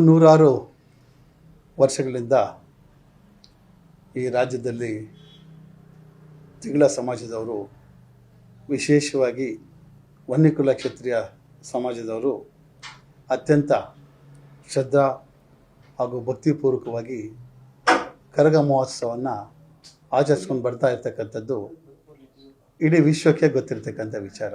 ನೂರಾರು ವರ್ಷಗಳಿಂದ ಈ ರಾಜ್ಯದಲ್ಲಿ ತಿಂಗಳ ಸಮಾಜದವರು, ವಿಶೇಷವಾಗಿ ವನ್ಯಕುಲ ಕ್ಷತ್ರಿಯ ಸಮಾಜದವರು ಅತ್ಯಂತ ಶ್ರದ್ಧಾ ಹಾಗೂ ಭಕ್ತಿಪೂರ್ವಕವಾಗಿ ಕರಗ ಮಹೋತ್ಸವವನ್ನು ಆಚರಿಸ್ಕೊಂಡು ಬರ್ತಾ ಇರ್ತಕ್ಕಂಥದ್ದು ಇಡೀ ವಿಶ್ವಕ್ಕೆ ಗೊತ್ತಿರತಕ್ಕಂಥ ವಿಚಾರ.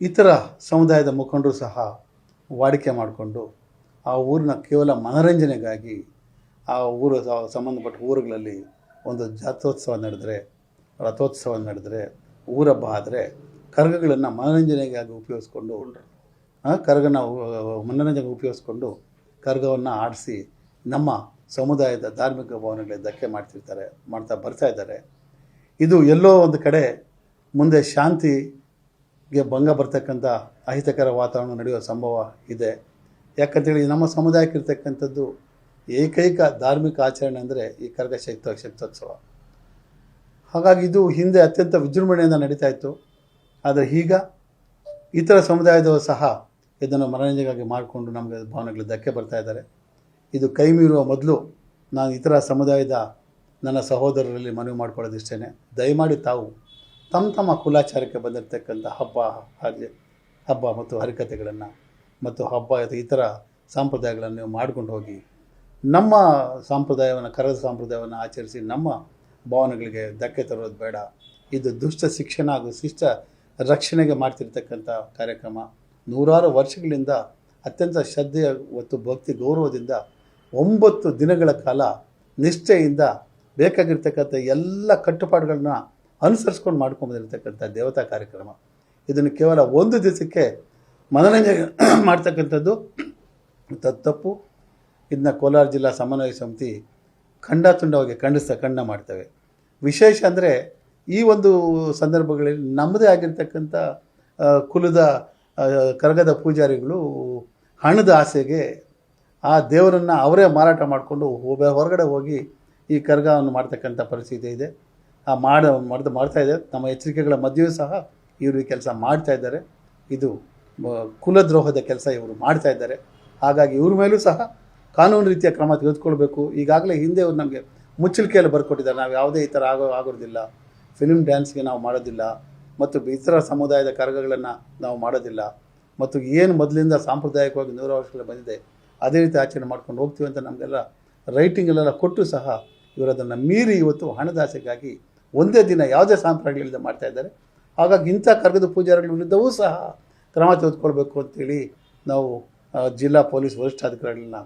ಇತರ ಸಮುದಾಯದ ಮುಖಂಡರು ಸಹ ವಾಡಿಕೆ ಮಾಡಿಕೊಂಡು ಆ ಊರಿನ ಕೇವಲ ಮನರಂಜನೆಗಾಗಿ ಆ ಊರು ಸಂಬಂಧಪಟ್ಟ ಊರುಗಳಲ್ಲಿ ಒಂದು ಜಾತ್ರೋತ್ಸವ ನಡೆದರೆ, ರಥೋತ್ಸವ ನಡೆದರೆ ಊರಬ್ಬ ಆದರೆ ಕರಗಗಳನ್ನು ಮನರಂಜನೆಗಾಗಿ ಉಪಯೋಗಿಸ್ಕೊಂಡು ಕರಗನ ಮನರಂಜನೆಗೆ ಉಪಯೋಗಿಸ್ಕೊಂಡು ಕರಗವನ್ನು ಆಡಿಸಿ ನಮ್ಮ ಸಮುದಾಯದ ಧಾರ್ಮಿಕ ಭಾವನೆಗಳಿಗೆ ಧಕ್ಕೆ ಮಾಡ್ತಿರ್ತಾರೆ, ಮಾಡ್ತಾ ಬರ್ತಾ ಇದ್ದಾರೆ. ಇದು ಎಲ್ಲೋ ಒಂದು ಕಡೆ ಮುಂದೆ ಶಾಂತಿಗೆ ಭಂಗ ಬರ್ತಕ್ಕಂಥ ಅಹಿತಕರ ವಾತಾವರಣ ನಡೆಯುವ ಸಂಭವ ಇದೆ. ಯಾಕಂತೇಳಿ ನಮ್ಮ ಸಮುದಾಯಕ್ಕೆ ಇರ್ತಕ್ಕಂಥದ್ದು ಏಕೈಕ ಧಾರ್ಮಿಕ ಆಚರಣೆ ಅಂದರೆ ಈ ಕರಗ ಶಕ್ತ ಶಕ್ತೋತ್ಸವ ಹಾಗಾಗಿ ಇದು ಹಿಂದೆ ಅತ್ಯಂತ ವಿಜೃಂಭಣೆಯಿಂದ ನಡೀತಾ ಇತ್ತು. ಆದರೆ ಈಗ ಇತರ ಸಮುದಾಯದವರು ಸಹ ಇದನ್ನು ಮನರಂಜನೆಗಾಗಿ ಮಾಡಿಕೊಂಡು ನಮಗೆ ಭಾವನೆಗಳು ಧಕ್ಕೆ ಬರ್ತಾ ಇದ್ದಾರೆ. ಇದು ಕೈ ಮೀರುವ ಮೊದಲು ನಾನು ಇತರ ಸಮುದಾಯದ ನನ್ನ ಸಹೋದರರಲ್ಲಿ ಮನವಿ ಮಾಡ್ಕೊಳ್ಳೋದಿಷ್ಟೇ ದಯಮಾಡಿ ತಾವು ತಮ್ಮ ತಮ್ಮ ಕುಲಾಚಾರಕ್ಕೆ ಬಂದಿರತಕ್ಕಂಥ ಹಬ್ಬ ಹಾಗೆ ಹಬ್ಬ ಮತ್ತು ಹರಿಕತೆಗಳನ್ನು ಮತ್ತು ಹಬ್ಬ ಇತರ ಸಂಪ್ರದಾಯಗಳನ್ನು ಮಾಡ್ಕೊಂಡು ಹೋಗಿ ನಮ್ಮ ಸಂಪ್ರದಾಯವನ್ನು, ಕರದ ಸಂಪ್ರದಾಯವನ್ನು ಆಚರಿಸಿ ನಮ್ಮ ಭಾವನೆಗಳಿಗೆ ಧಕ್ಕೆ ತರೋದು ಬೇಡ. ಇದು ದುಷ್ಟ ಶಿಕ್ಷಣ ಹಾಗೂ ಶಿಷ್ಟ ರಕ್ಷಣೆಗೆ ಮಾಡ್ತಿರ್ತಕ್ಕಂಥ ಕಾರ್ಯಕ್ರಮ. ನೂರಾರು ವರ್ಷಗಳಿಂದ ಅತ್ಯಂತ ಶ್ರದ್ಧೆಯ ಮತ್ತು ಭಕ್ತಿ ಗೌರವದಿಂದ ಒಂಬತ್ತು ದಿನಗಳ ಕಾಲ ನಿಷ್ಠೆಯಿಂದ ಬೇಕಾಗಿರ್ತಕ್ಕಂಥ ಎಲ್ಲ ಕಟ್ಟುಪಾಡುಗಳನ್ನ ಅನುಸರಿಸ್ಕೊಂಡು ಮಾಡ್ಕೊಂಬಂದಿರತಕ್ಕಂಥ ದೇವತಾ ಕಾರ್ಯಕ್ರಮ. ಇದನ್ನು ಕೇವಲ ಒಂದು ದಿವಸಕ್ಕೆ ಮನೋರಂಜನೆ ಮಾಡ್ತಕ್ಕಂಥದ್ದು ತಪ್ಪು. ಇದನ್ನ ಕೋಲಾರ ಜಿಲ್ಲಾ ಸಮನ್ವಯ ಸಮಿತಿ ಖಂಡಾತುಂಡವಾಗಿ ಖಂಡಿಸ್ತಾ ಖಂಡ ಮಾಡ್ತೇವೆ. ವಿಶೇಷ ಅಂದರೆ ಈ ಒಂದು ಸಂದರ್ಭಗಳಲ್ಲಿ ನಮ್ಮದೇ ಆಗಿರ್ತಕ್ಕಂಥ ಕುಲದ ಕರಗದ ಪೂಜಾರಿಗಳು ಹಣದ ಆಸೆಗೆ ಆ ದೇವರನ್ನು ಅವರೇ ಮಾರಾಟ ಮಾಡಿಕೊಂಡು ಹೊರಗಡೆ ಹೋಗಿ ಈ ಕರಗವನ್ನು ಮಾಡ್ತಕ್ಕಂಥ ಪರಿಸ್ಥಿತಿ ಇದೆ. ಮಾಡ, ಮಾಡ್ದು, ಮಾಡ್ತಾ ಇದೆ ನಮ್ಮ ಎಚ್ಚರಿಕೆಗಳ ಮಧ್ಯೆಯೂ ಸಹ ಇವರು ಈ ಕೆಲಸ ಮಾಡ್ತಾ ಇದ್ದಾರೆ. ಇದು ಕುಲದ್ರೋಹದ ಕೆಲಸ ಇವರು ಮಾಡ್ತಾ ಇದ್ದಾರೆ. ಹಾಗಾಗಿ ಇವ್ರ ಮೇಲೂ ಸಹ ಕಾನೂನು ರೀತಿಯ ಕ್ರಮ ತೆಗೆದುಕೊಳ್ಬೇಕು. ಈಗಾಗಲೇ ಹಿಂದೆ ಅವ್ರು ನಮಗೆ ಮುಚ್ಚಲಿಕೆಯಲ್ಲಿ ಬರ್ಕೊಟ್ಟಿದ್ದಾರೆ. ನಾವು ಯಾವುದೇ ಈ ಥರ ಆಗೋ, ಆಗೋದಿಲ್ಲ. ಫಿಲ್ಮ್ ಡ್ಯಾನ್ಸ್ಗೆ ನಾವು ಮಾಡೋದಿಲ್ಲ. ಮತ್ತು ಇತರ ಸಮುದಾಯದ ಕರಗಗಳನ್ನು ನಾವು ಮಾಡೋದಿಲ್ಲ. ಮತ್ತು ಏನು ಮೊದಲಿಂದ ಸಾಂಪ್ರದಾಯಿಕವಾಗಿ ನೂರು ವರ್ಷಗಳು ಬಂದಿದೆ, ಅದೇ ರೀತಿ ಆಚರಣೆ ಮಾಡ್ಕೊಂಡು ಹೋಗ್ತೀವಿ ಅಂತ ನಮಗೆಲ್ಲ ರೈಟಿಂಗಲ್ಲೆಲ್ಲ ಕೊಟ್ಟು ಸಹ ಇವರು ಅದನ್ನು ಮೀರಿ ಇವತ್ತು ಹಣದಾಸೆಗಾಗಿ ಒಂದೇ ದಿನ ಯಾವುದೇ ಸಾಂಪ್ರದಾಯಗಳಿಂದ ಮಾಡ್ತಾ ಇದ್ದಾರೆ. ಹಾಗಾಗಿ ಇಂಥ ಕರ್ಗದ ಪೂಜಾರಿಗಳ ವಿರುದ್ಧವೂ ಸಹ ಕ್ರಮ ತೆಗೆದುಕೊಳ್ಬೇಕು ಅಂತೇಳಿ ನಾವು ಜಿಲ್ಲಾ ಪೊಲೀಸ್ ವರಿಷ್ಠಾಧಿಕಾರಿಗಳನ್ನ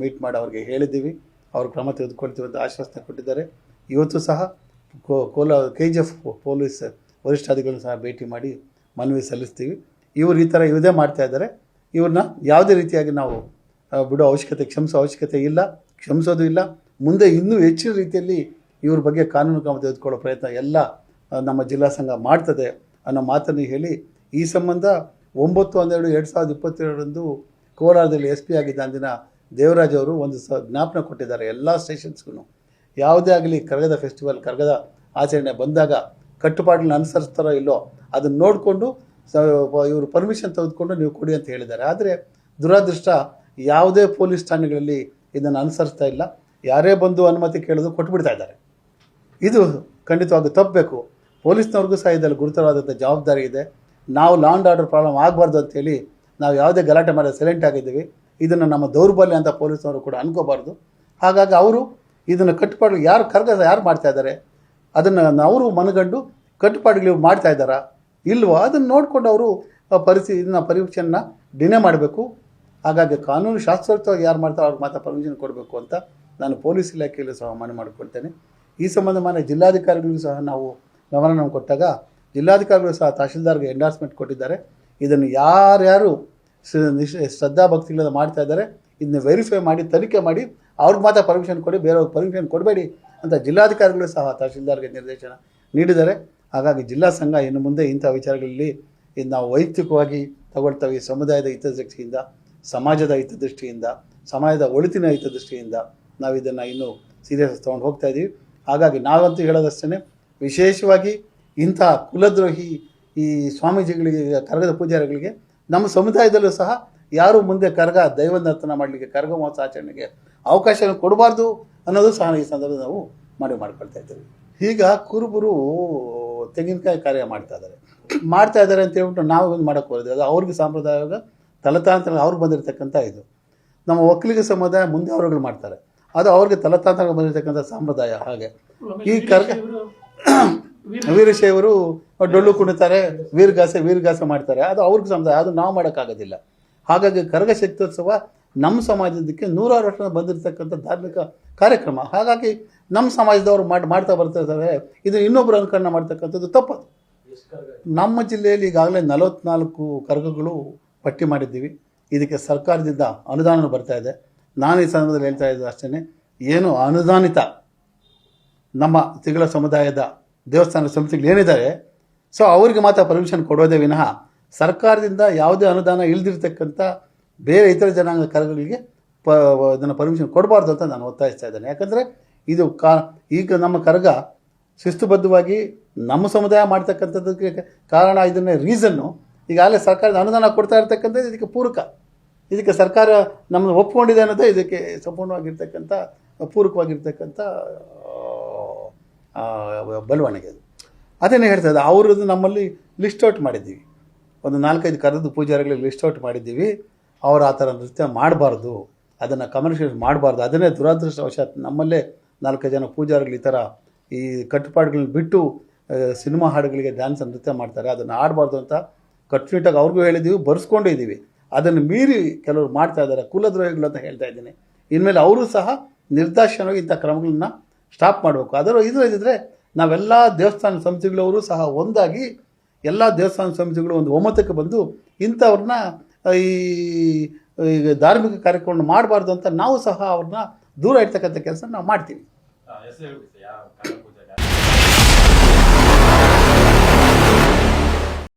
ಮೀಟ್ ಮಾಡಿ ಅವ್ರಿಗೆ ಹೇಳಿದ್ದೀವಿ. ಅವರು ಕ್ರಮ ತೆಗೆದುಕೊಳ್ತೀವಿ ಅಂತ ಆಶ್ವಾಸನೆ ಕೊಟ್ಟಿದ್ದಾರೆ. ಇವತ್ತು ಸಹ ಕೋಲ ಕೆ ಜಿ ಎಫ್ ಪೊಲೀಸ್ ವರಿಷ್ಠಾಧಿಕಾರಿಗಳನ್ನ ಸಹ ಭೇಟಿ ಮಾಡಿ ಮನವಿ ಸಲ್ಲಿಸ್ತೀವಿ. ಇವರು ಈ ಥರ ಇವುದೇ ಮಾಡ್ತಾ ಇದ್ದಾರೆ. ಇವ್ರನ್ನ ಯಾವುದೇ ರೀತಿಯಾಗಿ ನಾವು ಬಿಡೋ ಅವಶ್ಯಕತೆ, ಕ್ಷಮಿಸೋ ಅವಶ್ಯಕತೆ ಇಲ್ಲ. ಕ್ಷಮಿಸೋದು ಇಲ್ಲ. ಮುಂದೆ ಇನ್ನೂ ಹೆಚ್ಚಿನ ರೀತಿಯಲ್ಲಿ ಇವ್ರ ಬಗ್ಗೆ ಕಾನೂನು ಕ್ರಮ ತೆಗೆದುಕೊಳ್ಳೋ ಪ್ರಯತ್ನ ಎಲ್ಲ ನಮ್ಮ ಜಿಲ್ಲಾ ಸಂಘ ಮಾಡ್ತದೆ ಅನ್ನೋ ಮಾತನ್ನು ಹೇಳಿ, ಈ ಸಂಬಂಧ ಒಂಬತ್ತು, ಹನ್ನೆರಡು, ಎರಡು ಸಾವಿರದ ಇಪ್ಪತ್ತೆರಡರಂದು ಕೋಲಾರದಲ್ಲಿ ಎಸ್ ಪಿ ಆಗಿದ್ದ ಅಂದಿನ ದೇವರಾಜ್ ಅವರು ಒಂದು ಸ, ಜ್ಞಾಪನ ಕೊಟ್ಟಿದ್ದಾರೆ ಎಲ್ಲ ಸ್ಟೇಷನ್ಸ್ಗೂ ಯಾವುದೇ ಆಗಲಿ ಕರಗದ ಫೆಸ್ಟಿವಲ್ ಕರಗದ ಆಚರಣೆ ಬಂದಾಗ ಕಟ್ಟುಪಾಡನ್ನ ಅನುಸರಿಸ್ತಾರೋ ಇಲ್ಲೋ ಅದನ್ನು ನೋಡಿಕೊಂಡು, ಸ ಇವರು ಪರ್ಮಿಷನ್ ತೆಗೆದುಕೊಂಡು ನೀವು ಕೊಡಿ ಅಂತ ಹೇಳಿದ್ದಾರೆ. ಆದರೆ ದುರಾದೃಷ್ಟ ಯಾವುದೇ ಪೊಲೀಸ್ ಠಾಣೆಗಳಲ್ಲಿ ಇದನ್ನು ಅನುಸರಿಸ್ತಾ ಇಲ್ಲ. ಯಾರೇ ಬಂದು ಅನುಮತಿ ಕೇಳಿದ್ರು ಕೊಟ್ಬಿಡ್ತಾ ಇದ್ದಾರೆ. ಇದು ಖಂಡಿತವಾಗಿ ತಪ್ಪಬೇಕು. ಪೊಲೀಸ್ನವ್ರಿಗೂ ಸಹ ಇದರಲ್ಲಿ ಗುರುತರವಾದಂಥ ಜವಾಬ್ದಾರಿ ಇದೆ. ನಾವು ಲಾಂಡ್ ಆರ್ಡರ್ ಪ್ರಾಬ್ಲಮ್ ಆಗಬಾರ್ದು ಅಂತೇಳಿ ನಾವು ಯಾವುದೇ ಗಲಾಟೆ ಮಾಡಿ ಸೈಲೆಂಟ್ ಆಗಿದ್ದೀವಿ. ಇದನ್ನು ನಮ್ಮ ದೌರ್ಬಲ್ಯ ಅಂತ ಪೊಲೀಸ್ನವರು ಕೂಡ ಅನ್ಕೋಬಾರ್ದು. ಹಾಗಾಗಿ ಅವರು ಇದನ್ನು ಕಟ್ಟುಪಾಡು ಯಾರು ಕರ್ಗ ಯಾರು ಮಾಡ್ತಾ ಇದ್ದಾರೆ? ಅದನ್ನು ಅವರು ಮನಗಂಡು ಕಟ್ಟುಪಾಡುಗಳು ಮಾಡ್ತಾ ಇದ್ದಾರಾ? ಇಲ್ವೋ? ಅದನ್ನು ನೋಡಿಕೊಂಡು ಅವರು ಪರಿಸ್ಥಿತಿ ಇದನ್ನ ಪರೀಕ್ಷೆಯನ್ನು ಡಿನೇ ಮಾಡಬೇಕು. ಹಾಗಾಗಿ ಕಾನೂನು ಶಾಸ್ತ್ರೋಕ್ತವಾಗಿ ಯಾರು ಮಾಡ್ತಾರೋ ಅವ್ರಿಗೆ ಮಾತ್ರ ಪರ್ಮಿಷನ್ ಕೊಡಬೇಕು ಅಂತ ನಾನು ಪೊಲೀಸ್ ಇಲಾಖೆಯಲ್ಲಿ ಸಹ ಮನವಿ ಮಾಡಿಕೊಳ್ತೇನೆ. ಈ ಸಂಬಂಧ ಮಾನ್ಯ ಜಿಲ್ಲಾಧಿಕಾರಿಗಳಿಗೂ ಸಹ ನಾವು ಗಮನವನ್ನು ಕೊಟ್ಟಾಗ ಜಿಲ್ಲಾಧಿಕಾರಿಗಳು ಸಹ ತಹಶೀಲ್ದಾರ್ಗೆ ಎಂಡಾರ್ಸ್ಮೆಂಟ್ ಕೊಟ್ಟಿದ್ದಾರೆ. ಇದನ್ನು ಯಾರ್ಯಾರು ಶ್ರದ್ಧಾ ಶ್ರದ್ಧಾಭಕ್ತಿಗಳಿಂದ ಮಾಡ್ತಾ ಇದ್ದಾರೆ, ಇದನ್ನ ವೆರಿಫೈ ಮಾಡಿ, ತನಿಖೆ ಮಾಡಿ, ಅವ್ರಿಗೆ ಮಾತ್ರ ಪರ್ಮಿಷನ್ ಕೊಡಿ, ಬೇರೆಯವ್ರಿಗೆ ಪರ್ಮಿಷನ್ ಕೊಡಬೇಡಿ ಅಂತ ಜಿಲ್ಲಾಧಿಕಾರಿಗಳು ಸಹ ತಹಶೀಲ್ದಾರ್ಗೆ ನಿರ್ದೇಶನ ನೀಡಿದ್ದಾರೆ. ಹಾಗಾಗಿ ಜಿಲ್ಲಾ ಸಂಘ ಇನ್ನು ಮುಂದೆ ಇಂಥ ವಿಚಾರಗಳಲ್ಲಿ ಇದು ನಾವು ವೈಯಕ್ತಿಕವಾಗಿ ತಗೊಳ್ತೇವೆ ಸಮುದಾಯದ ಹಿತದೃಷ್ಟಿಯಿಂದ, ಸಮಾಜದ ಹಿತದೃಷ್ಟಿಯಿಂದ, ಸಮಾಜದ ಒಳಿತಿನ ಹಿತದೃಷ್ಟಿಯಿಂದ ನಾವು ಇದನ್ನು ಇನ್ನೂ ಸೀರಿಯಸ್ ತೊಗೊಂಡು ಹೋಗ್ತಾ ಇದ್ದೀವಿ ಹಾಗಾಗಿ ನಾವಂತೂ ಹೇಳೋದಷ್ಟೇ ವಿಶೇಷವಾಗಿ ಇಂಥ ಕುಲದ್ರೋಹಿ ಈ ಸ್ವಾಮೀಜಿಗಳಿಗೆ, ಕರಗದ ಪೂಜಾರಿಗಳಿಗೆ, ನಮ್ಮ ಸಮುದಾಯದಲ್ಲೂ ಸಹ ಯಾರು ಮುಂದೆ ಕರಗ ದೈವ ನರ್ತನ ಮಾಡಲಿಕ್ಕೆ, ಕರಗ ಮಹೋತ್ಸವ ಆಚರಣೆಗೆ ಅವಕಾಶ ಕೊಡಬಾರ್ದು ಅನ್ನೋದು ಸಹ ಈ ಸಂದರ್ಭದಲ್ಲಿ ನಾವು ಮಾಡಿ ಮಾಡ್ಕೊಳ್ತಾ ಇದ್ದೇವೆ. ಈಗ ಕುರುಬರು ತೆಂಗಿನಕಾಯಿ ಕಾರ್ಯ ಮಾಡ್ತಾ ಇದ್ದಾರೆ. ಮಾಡ್ತಾ ಇದ್ದಾರೆ ಅಂತ ಹೇಳ್ಬಿಟ್ಟು ನಾವು ಒಂದು ಮಾಡೋಕ್ಕೆ ಹೋದ್ರೆ ಅದು ಅವ್ರಿಗೆ ಸಾಂಪ್ರದಾಯಿಕ ತಲತಾಂತರ ಅವ್ರಿಗೆ ಬಂದಿರತಕ್ಕಂಥ ಇದು. ನಮ್ಮ ಒಕ್ಕಲಿಗ ಸಮುದಾಯ ಮುಂದೆ ಅವರುಗಳು ಮಾಡ್ತಾರೆ. ಅದು ಅವ್ರಿಗೆ ತಲತಾಂತರ ಬಂದಿರತಕ್ಕಂಥ ಸಂಪ್ರದಾಯ ಹಾಗೆ. ಈ ಕರ್ಗ ವೀರಶೈವರು ಡೊಳ್ಳು ಕುಣಿತಾರೆ ವೀರಗಾಸೆ ವೀರಗಾಸ ಮಾಡ್ತಾರೆ. ಅದು ಅವ್ರಿಗೆ ಸಮುದಾಯ ಅದು ನಾವು ಮಾಡೋಕ್ಕಾಗೋದಿಲ್ಲ. ಹಾಗಾಗಿ ಕರಗ ಶಕ್ತ್ಯೋತ್ಸವ ನಮ್ಮ ಸಮಾಜದಕ್ಕೆ ನೂರಾರು ವರ್ಷ ಬಂದಿರತಕ್ಕಂಥ ಧಾರ್ಮಿಕ ಕಾರ್ಯಕ್ರಮ. ಹಾಗಾಗಿ ನಮ್ಮ ಸಮಾಜದವರು ಮಾಡಿ ಮಾಡ್ತಾ ಬರ್ತಾ ಇದ್ದಾರೆ. ಇದು ಇನ್ನೊಬ್ಬರು ಅನುಕರಣ ಮಾಡ್ತಕ್ಕಂಥದ್ದು ತಪ್ಪದು. ನಮ್ಮ ಜಿಲ್ಲೆಯಲ್ಲಿ ಈಗಾಗಲೇ ನಲವತ್ನಾಲ್ಕು ಕರಗಗಳು ಪಟ್ಟಿ ಮಾಡಿದ್ದೀವಿ. ಇದಕ್ಕೆ ಸರ್ಕಾರದಿಂದ ಅನುದಾನ ಬರ್ತಾ ಇದೆ. ನಾನು ಈ ಸಂದರ್ಭದಲ್ಲಿ ಹೇಳ್ತಾ ಇದ್ದು ಅಷ್ಟೇ ಏನು ಅನುದಾನಿತ ನಮ್ಮ ತಿಗಳ ಸಮುದಾಯದ ದೇವಸ್ಥಾನ ಸಂಸ್ಥೆಗಳು ಏನಿದ್ದಾರೆ ಸೊ ಅವರಿಗೆ ಮಾತ್ರ ಪರ್ಮಿಷನ್ ಕೊಡೋದೇ ವಿನಃ ಸರ್ಕಾರದಿಂದ ಯಾವುದೇ ಅನುದಾನ ಇಲ್ದಿರ್ತಕ್ಕಂಥ ಬೇರೆ ಇತರ ಜನಾಂಗ ಕರಗಳಿಗೆ ಪ, ಇದನ್ನು ಪರ್ಮಿಷನ್ ಕೊಡಬಾರ್ದು ಅಂತ ನಾನು ಒತ್ತಾಯಿಸ್ತಾ ಇದ್ದೇನೆ. ಯಾಕಂದರೆ ಇದು ಕಾ, ಈಗ ನಮ್ಮ ಕರಗ ಶಿಸ್ತುಬದ್ಧವಾಗಿ ನಮ್ಮ ಸಮುದಾಯ ಮಾಡ್ತಕ್ಕಂಥದ್ದಕ್ಕೆ ಕಾರಣ ಇದನ್ನೇ ರೀಸನ್ನು ಈಗಾಗಲೇ ಸರ್ಕಾರದ ಅನುದಾನ ಕೊಡ್ತಾ ಇರ್ತಕ್ಕಂಥದ್ದು ಇದಕ್ಕೆ ಪೂರಕ. ಇದಕ್ಕೆ ಸರ್ಕಾರ ನಮ್ಮನ್ನು ಒಪ್ಕೊಂಡಿದೆ ಅನ್ನೋದೇ ಇದಕ್ಕೆ ಸಂಪೂರ್ಣವಾಗಿರ್ತಕ್ಕಂಥ ಪೂರಕವಾಗಿರ್ತಕ್ಕಂಥ ಬಲವಣಿಗೆ ಅದು. ಅದನ್ನೇ ಹೇಳ್ತಾ ಇದ್ದೆ ಅವ್ರದ್ದು ನಮ್ಮಲ್ಲಿ ಲಿಸ್ಟ್ ಔಟ್ ಮಾಡಿದ್ದೀವಿ. ಒಂದು ನಾಲ್ಕೈದು ಕರೆದು ಪೂಜಾರಿಗಳಿಗೆ ಲಿಸ್ಟ್ ಔಟ್ ಮಾಡಿದ್ದೀವಿ. ಅವರು ಆ ಥರ ನೃತ್ಯ ಮಾಡಬಾರ್ದು, ಅದನ್ನು ಕಮರ್ಷಿಯಲ್ ಮಾಡಬಾರ್ದು, ಅದನ್ನೇ ದುರದೃಷ್ಟವಶಾತ್ ನಮ್ಮಲ್ಲೇ ನಾಲ್ಕೈದು ಜನ ಪೂಜಾರಿಗಳು ಈ ಥರ ಈ ಕಟ್ಟುಪಾಡುಗಳನ್ನ ಬಿಟ್ಟು ಸಿನಿಮಾ ಹಾಡುಗಳಿಗೆ ಡ್ಯಾನ್ಸ್ ನೃತ್ಯ ಮಾಡ್ತಾರೆ, ಅದನ್ನು ಆಡಬಾರ್ದು ಅಂತ ಕಟ್ಟುನಿಟ್ಟಾಗಿ ಅವ್ರಿಗೂ ಹೇಳಿದ್ದೀವಿ, ಬರ್ಸ್ಕೊಂಡು ಇದ್ದೀವಿ. ಅದನ್ನು ಮೀರಿ ಕೆಲವರು ಮಾಡ್ತಾ ಇದ್ದಾರೆ. ಕುಲದ್ರೋಹಿಗಳು ಅಂತ ಹೇಳ್ತಾ ಇದ್ದೀನಿ. ಇನ್ಮೇಲೆ ಅವರು ಸಹ ನಿರ್ದಾಕ್ಷಿಣ್ಯವಾಗಿ ಇಂಥ ಕ್ರಮಗಳನ್ನ ಸ್ಟಾಪ್ ಮಾಡಬೇಕು. ಅದರ ಇದು ಇದ್ದರೆ ನಾವೆಲ್ಲ ದೇವಸ್ಥಾನ ಸಮಿತಿಗಳವರು ಸಹ ಒಂದಾಗಿ ಎಲ್ಲ ದೇವಸ್ಥಾನ ಸಮಿತಿಗಳು ಒಂದು ಒಮ್ಮತಕ್ಕೆ ಬಂದು ಇಂಥವ್ರನ್ನ ಈ ಧಾರ್ಮಿಕ ಕಾರ್ಯಕ್ರಮ ಮಾಡಬಾರ್ದು ಅಂತ ನಾವು ಸಹ ಅವ್ರನ್ನ ದೂರ ಇಡ್ತಕ್ಕಂಥ ಕೆಲಸ ನಾವು ಮಾಡ್ತೀವಿ.